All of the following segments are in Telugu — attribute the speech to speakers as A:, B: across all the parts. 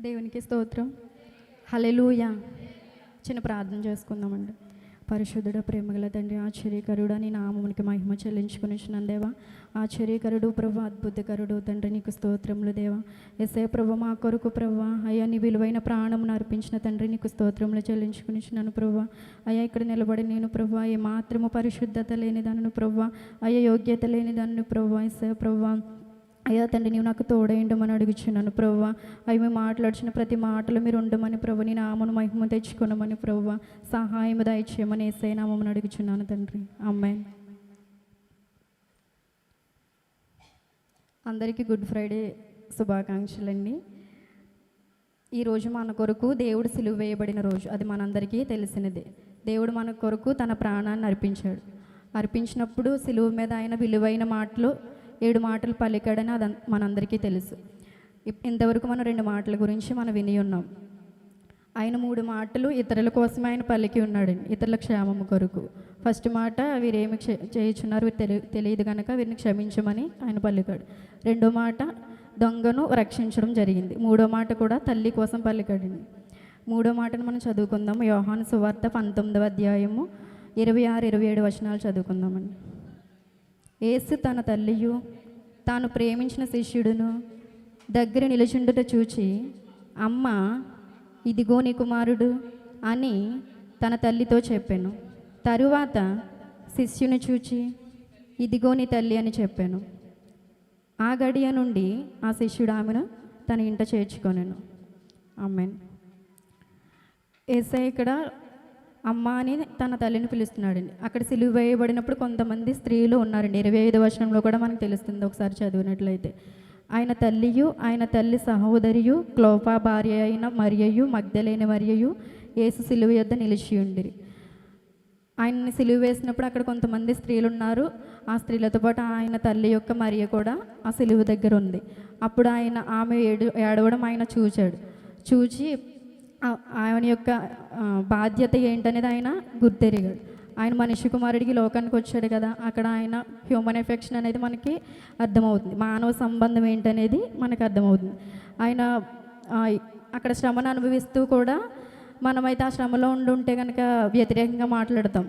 A: దేవునికి స్తోత్రం. హలెలూయ చిన్న ప్రార్థన చేసుకుందామండి. పరిశుద్ధుడ ప్రేమగల తండ్రి ఆశ్చర్యకరుడు అని నామమునికి మహిమ చెల్లించుకుని దేవా. ఆశ్చర్యకరుడు ప్రభు అద్భుతకరుడు తండ్రి నీకు స్తోత్రములు దేవా. ఎసే ప్రభు మా కొరకు ప్రభు అయ్యా నీ విలువైన ప్రాణమును అర్పించిన తండ్రి నీకు స్తోత్రములు చెల్లించుకునిచ్చినాను ప్రభు. అయ్యా ఇక్కడ నిలబడి నేను ప్రభు ఏ మాత్రము పరిశుద్ధత లేనిదాను ప్రభు. అయ్యా యోగ్యత లేనిదాను ప్రభు ఎసే ప్రభు. అయ్యా తండ్రి నీవు నాకు తోడేయండమని అడుగుచున్నాను ప్రవ్వ. అవి మేము మాట్లాడుచున్న ప్రతి మాటలు మీరు ఉండమని ప్రభు నీ నామను మహిమ తెచ్చుకున్నామని ప్రవ్వ. సహాయం దయచేయమని ఏసై నామని అడుగుచున్నాను తండ్రి. అమ్మాయి అందరికీ గుడ్ ఫ్రైడే శుభాకాంక్షలండి. ఈరోజు మన కొరకు దేవుడు సిలువ వేయబడిన రోజు. అది మనందరికీ తెలిసినదే. దేవుడు మన కొరకు తన ప్రాణాన్ని అర్పించాడు. అర్పించినప్పుడు సిలువ మీద ఆయన విలువైన మాటలు ఏడు మాటలు పలికాడని అది మనందరికీ తెలుసు. ఇప్- ఇంతవరకు మనం రెండు మాటల గురించి మనం విని ఉన్నాం. ఆయన మూడు మాటలు ఇతరుల కోసం ఆయన పలికి ఉన్నాడండి ఇతరుల క్షేమము కొరకు. ఫస్ట్ మాట వీరేమి క్ష చేయుచున్నారు వీరు తెలి తెలియదు కనుక వీరిని క్షమించమని ఆయన పలికాడు. రెండో మాట దొంగను రక్షించడం జరిగింది. మూడో మాట కూడా తల్లి కోసం పలికాడండి మూడో మాటను మనం చదువుకుందాం. యోహాను సువార్త పంతొమ్మిదవ అధ్యాయము ఇరవై ఆరు ఇరవై ఏడు వచనాలు చదువుకుందామండి. యేసు తన తల్లియు తాను ప్రేమించిన శిష్యుడును దగ్గర నిలుచుండుట చూచి అమ్మ ఇదిగో నీ కుమారుడు అని తన తల్లితో చెప్పాను. తరువాత శిష్యుని చూచి ఇదిగో నీ తల్లి అని చెప్పాను. ఆ గడియ నుండి ఆ శిష్యుడు ఆమెను తన ఇంట చేర్చుకొనెను. ఆమెన్. ఏసై ఇక్కడ అమ్మ అని తన తల్లిని పిలుస్తున్నాడండి. అక్కడ సిలువ వేయబడినప్పుడు కొంతమంది స్త్రీలు ఉన్నారండి. ఇరవై ఐదు వర్షంలో కూడా మనకు తెలుస్తుంది ఒకసారి చదివినట్లయితే. ఆయన తల్లియు ఆయన తల్లి సహోదరియు క్లోపా భార్య అయిన మరియయు మగ్ధలేని మరియయు యేసు సిలువ యొద్ద నిలిచి ఉండిరి. ఆయన్ని సిలువ వేసినప్పుడు అక్కడ కొంతమంది స్త్రీలు ఉన్నారు. ఆ స్త్రీలతో పాటు ఆయన తల్లి యొక్క మరియ కూడా ఆ సిలువ దగ్గర ఉంది. అప్పుడు ఆయన ఆమె ఏడు ఏడవడం ఆయన చూచాడు. చూచి ఆయన యొక్క బాధ్యత ఏంటనేది ఆయన గుర్తెరిగాడు. ఆయన మనిషి కుమారుడికి లోకానికి వచ్చాడు కదా అక్కడ ఆయన హ్యూమన్ ఎఫెక్షన్ అనేది మనకి అర్థమవుతుంది. మానవ సంబంధం ఏంటనేది మనకు అర్థమవుతుంది. ఆయన అక్కడ శ్రమను అనుభవిస్తూ కూడా మనమైతే ఆ శ్రమలో ఉండుంటే కనుక వ్యతిరేకంగా మాట్లాడతాం.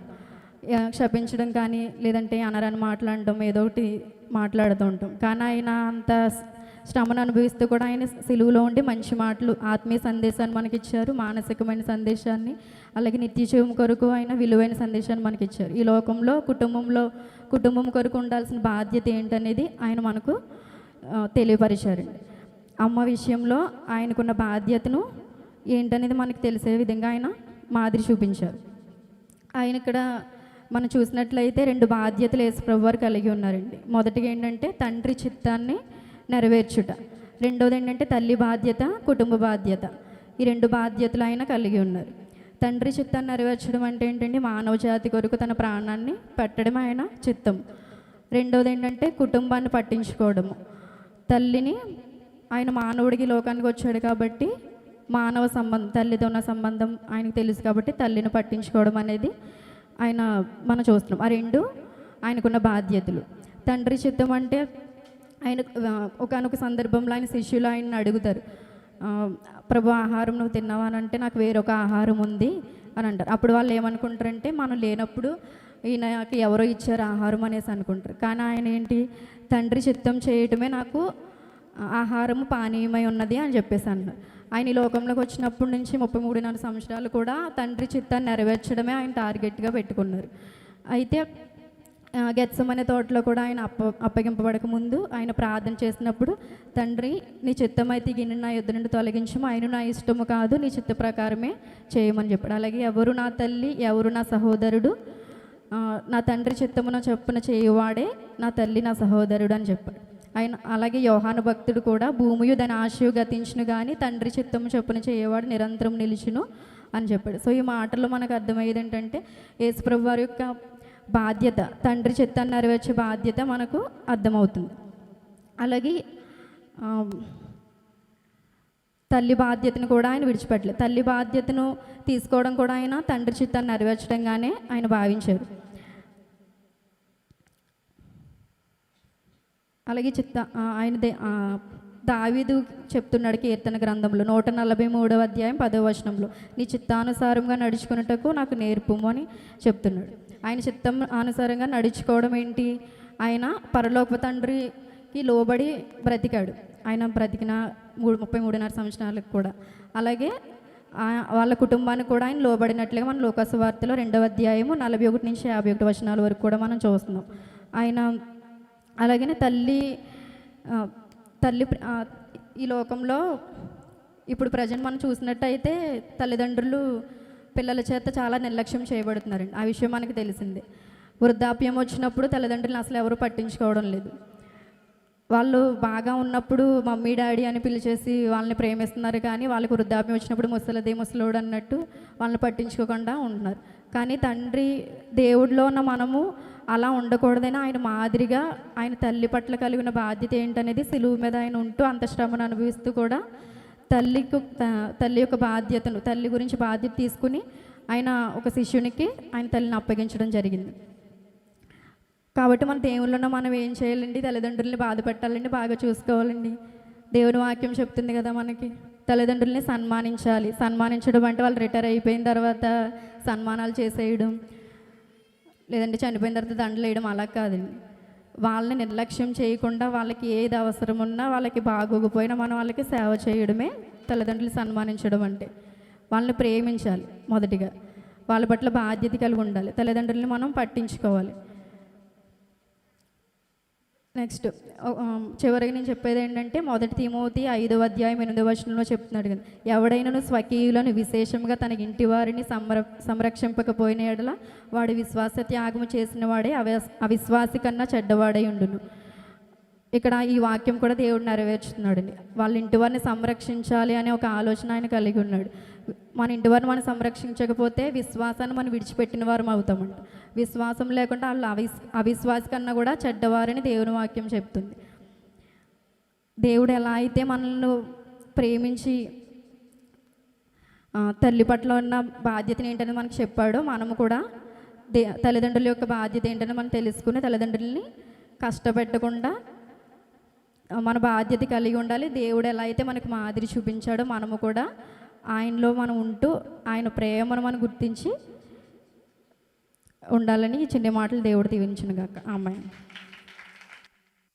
A: క్షపించడం కానీ లేదంటే అనరాని మాట్లాడటం ఏదో ఒకటి మాట్లాడుతూ ఉంటాం. కానీ ఆయన అంత శ్రమను అనుభవిస్తూ కూడా ఆయన సిలువలో ఉండి మంచి మాటలు ఆత్మీయ సందేశాన్ని మనకిచ్చారు మానసికమైన సందేశాన్ని అలాగే నిత్య జీవం కొరకు ఆయన విలువైన సందేశాన్ని మనకిచ్చారు. ఈ లోకంలో కుటుంబంలో కుటుంబం కొరకు ఉండాల్సిన బాధ్యత ఏంటనేది ఆయన మనకు తెలియపరిచారండి. అమ్మ విషయంలో ఆయనకున్న బాధ్యతను ఏంటనేది మనకు తెలిసే విధంగా ఆయన మాదిరి చూపించారు. ఆయన ఇక్కడ మనం చూసినట్లయితే రెండు బాధ్యతలు యేసుప్రభు వారు కలిగి ఉన్నారండి. మొదటిగా ఏంటంటే తండ్రి చిత్తాన్ని నెరవేర్చుట. రెండోది ఏంటంటే తల్లి బాధ్యత కుటుంబ బాధ్యత. ఈ రెండు బాధ్యతలు ఆయన కలిగి ఉన్నారు. తండ్రి చిత్తాన్ని నెరవేర్చడం అంటే ఏంటంటే మానవ జాతి కొరకు తన ప్రాణాన్ని పెట్టడం ఆయన చిత్తం. రెండోది ఏంటంటే కుటుంబాన్ని పట్టించుకోవడము. తల్లిని ఆయన మానవుడికి లోకానికి వచ్చాడు కాబట్టి మానవ సంబంధం తల్లితో ఉన్న సంబంధం ఆయనకు తెలుసు కాబట్టి తల్లిని పట్టించుకోవడం అనేది ఆయన మనం చూస్తున్నాం. ఆ రెండు ఆయనకున్న బాధ్యతలు. తండ్రి చిత్తం అంటే ఆయన ఒకనొక సందర్భంలో ఆయన శిష్యులు ఆయన అడుగుతారు. ప్రభు ఆహారం నువ్వు తిన్నావా? అని అంటే నాకు వేరొక ఆహారం ఉంది అని అంటారు. అప్పుడు వాళ్ళు ఏమనుకుంటారంటే మనం లేనప్పుడు ఈయనకి ఎవరో ఇచ్చారు ఆహారం అనేసి అనుకుంటారు. కానీ ఆయన ఏంటి తండ్రి చిత్తం చేయటమే నాకు ఆహారము పానీయమై ఉన్నది అని చెప్పేసి అన్నారు. ఆయన ఈ లోకంలోకి వచ్చినప్పటి నుంచి ముప్పై మూడున్నర సంవత్సరాలు కూడా తండ్రి చిత్తాన్ని నెరవేర్చడమే ఆయన టార్గెట్గా పెట్టుకున్నారు. అయితే గెత్సమనే తోటలో కూడా ఆయన అప్ప అప్పగింపబడక ముందు ఆయన ప్రార్థన చేసినప్పుడు తండ్రి నీ చిత్తమైతే గిన్నె నా యుద్ధ నుండి తొలగించము. ఆయన నా ఇష్టము కాదు. నీ చిత్త ప్రకారమే చేయమని చెప్పాడు. అలాగే ఎవరు నా తల్లి ఎవరు నా సహోదరుడు నా తండ్రి చిత్తమున చెప్పున చేయువాడే నా తల్లి నా సహోదరుడు అని చెప్పాడు. ఆయన అలాగే యోహాను భక్తుడు కూడా భూమియు దాని ఆశయు గతించును కానీ తండ్రి చిత్తము చొప్పున చేయవాడు నిరంతరం నిలిచును అని చెప్పాడు. సో ఈ మాటలు మనకు అర్థమయ్యేది ఏంటంటే యేసుప్రభు వారి యొక్క బాధ్యత తండ్రి చిత్తాన్ని నెరవేర్చే బాధ్యత మనకు అర్థమవుతుంది. అలాగే తల్లి బాధ్యతను కూడా ఆయన విడిచిపెట్టలేదు తల్లి బాధ్యతను తీసుకోవడం కూడా ఆయన తండ్రి చిత్తాన్ని నెరవేర్చడంగానే ఆయన భావించారు. అలాగే చిత్త ఆయన దే- దావీదు చెప్తున్నాడు కీర్తన గ్రంథంలో నూట నలభై మూడవ అధ్యాయం పదవ వచనంలో నీ చిత్తానుసారంగా నడుచుకున్నటకు నాకు నేర్పుము అని చెప్తున్నాడు. ఆయన చిత్తం అనుసారంగా నడుచుకోవడం ఏంటి? ఆయన పరలోక తండ్రికి లోబడి బ్రతికాడు. ఆయన బ్రతికిన మూడు ముప్పై మూడున్నర సంవత్సరాలకు కూడా. అలాగే ఆ- వాళ్ళ కుటుంబానికి కూడా ఆయన లోబడినట్లుగా మన లోకాసు వార్తలో రెండవ అధ్యాయము నలభై ఒకటి నుంచి యాభై ఒకటి వచనాల వరకు కూడా మనం చూస్తున్నాం. ఆయన అలాగనే తల్లి తల్లి ఈ లోకంలో ఇప్పుడు ప్రజెంట్ మనం చూసినట్టయితే తల్లిదండ్రులు పిల్లల చేత చాలా నిర్లక్ష్యం చేయబడుతున్నారండి ఆ విషయం మనకి తెలిసిందే. వృద్ధాప్యం వచ్చినప్పుడు తల్లిదండ్రులను అసలు ఎవరు పట్టించుకోవడం లేదు. వాళ్ళు బాగా ఉన్నప్పుడు మమ్మీ డాడీ అని పిలిచేసి వాళ్ళని ప్రేమిస్తున్నారు కానీ వాళ్ళకి వృద్ధాప్యం వచ్చినప్పుడు ముసలదే ముసలోడు అన్నట్టు వాళ్ళని పట్టించుకోకుండా ఉంటున్నారు. కానీ తండ్రి దేవుడిలో ఉన్న మనము అలా ఉండకూడదని ఆయన మాదిరిగా ఆయన తల్లి పట్ల కలిగిన బాధ్యత ఏంటనేది సిలువు మీద ఆయన ఉంటూ అంత శ్రమను అనుభవిస్తూ కూడా తల్లికి తల్లి యొక్క బాధ్యతను తల్లి గురించి బాధ్యత తీసుకుని ఆయన ఒక శిష్యునికి ఆయన తల్లిని అప్పగించడం జరిగింది. కాబట్టి మన దేవుళ్ళను మనం ఏం చేయాలండి? తల్లిదండ్రుల్ని బాధ పెట్టాలండి? బాగా చూసుకోవాలండి? దేవుని వాక్యం చెప్తుంది కదా మనకి. తల్లిదండ్రుల్ని సన్మానించాలి. సన్మానించడం అంటే వాళ్ళు రిటైర్ అయిపోయిన తర్వాత సన్మానాలు చేసేయడం లేదంటే చనిపోయిన తర్వాత దండలు వేయడం అలా కాదండి. వాళ్ళని నిర్లక్ష్యం చేయకుండా వాళ్ళకి ఏది అవసరం ఉన్నా వాళ్ళకి బాగోకపోయినా మనం వాళ్ళకి సేవ చేయడమే తల్లిదండ్రులు సన్మానించడం అంటే. వాళ్ళని ప్రేమించాలి మొదటిగా. వాళ్ళ పట్ల బాధ్యత కలిగి ఉండాలి. తల్లిదండ్రుల్ని మనం పట్టించుకోవాలి. నెక్స్ట్ చివరికి నేను చెప్పేది ఏంటంటే మొదటి తిమోతి ఐదవ అధ్యాయం ఎనిమిదవ వచనంలో చెప్తున్నాడు కదా. ఎవడైనా స్వకీయులను విశేషంగా తన ఇంటి వారిని సంర సంరక్షింపకపోయిన ఎడల వాడు విశ్వాస త్యాగము చేసిన వాడే అవిశ్వాసి కన్నా చెడ్డవాడై ఉండును. ఇక్కడ ఈ వాక్యం కూడా దేవుడు నెరవేర్చుతున్నాడు వాళ్ళ ఇంటి వారిని సంరక్షించాలి అనే ఒక ఆలోచన ఆయన కలిగి ఉన్నాడు. మన ఇంటి వారిని మనం సంరక్షించకపోతే విశ్వాసాన్ని మనం విడిచిపెట్టిన వారం అవుతామంట. విశ్వాసం లేకుండా వాళ్ళు అవిస్ అవిశ్వాస కన్నా కూడా చెడ్డవారని దేవుని వాక్యం చెప్తుంది. దేవుడు ఎలా అయితే మనల్ని ప్రేమించి తల్లి పట్ల ఉన్న బాధ్యతను ఏంటని మనకు చెప్పాడో మనము కూడా దే తల్లిదండ్రుల యొక్క బాధ్యత ఏంటని మనం తెలుసుకుని తల్లిదండ్రుల్ని కష్టపెట్టకుండా మన బాధ్యత కలిగి ఉండాలి. దేవుడు ఎలా అయితే మనకు మాదిరి చూపించాడో మనము కూడా ఆయనలో మనం ఉంటూ ఆయన ప్రేమను మనం గుర్తించి ఉండాలని చిన్న మాటలు దేవుడు దీవించును గాక అమ్మాయి